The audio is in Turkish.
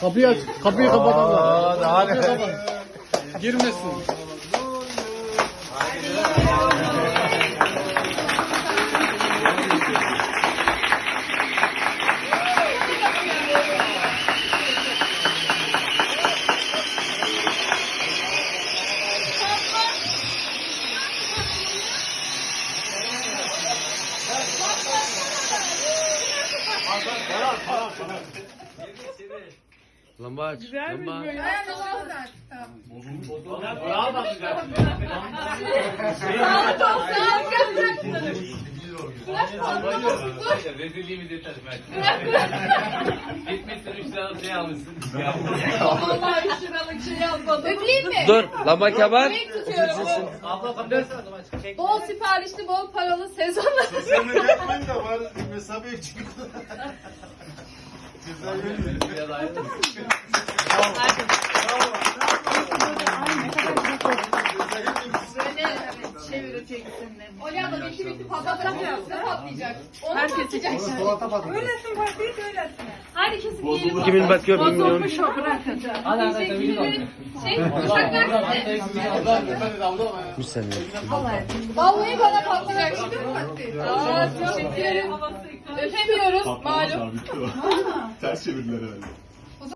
Kapıyı aç. Kapıyı kapatalım. Aa, daha ne? Girmesin. Lamba aç. Lamba aç. Rezilliğimiz yeter Mert. Gitmişsin 3 lira şey almışsın. Vallahi üç liralık şey yazmadım. Üfleyeyim mi? Dur. Lamba kemer. Abla Bol siparişli, bol paralı sezonla. Sen de yapmayın da var mesafeye çıkıyor. Biraz ayrı. Böyle çevireceksin. Olya abla bitti bitti patlatacak. Patlayacak? Onu Herkes patlayacak. Öylesin bak bir öylesin. Hadi kesip yiyelim. 2000 bakıyor 1 milyon. Bozulmuş o bırakacak. Hadi hadi hadi. Teşekkürler. Şey, uçaklar gitti. Bir saniye. Vallahi bana patlayacak şimdi mi patlayacak? Aa, teşekkür ederim. Öpemiyoruz malum. Ters çevirdiler herhalde.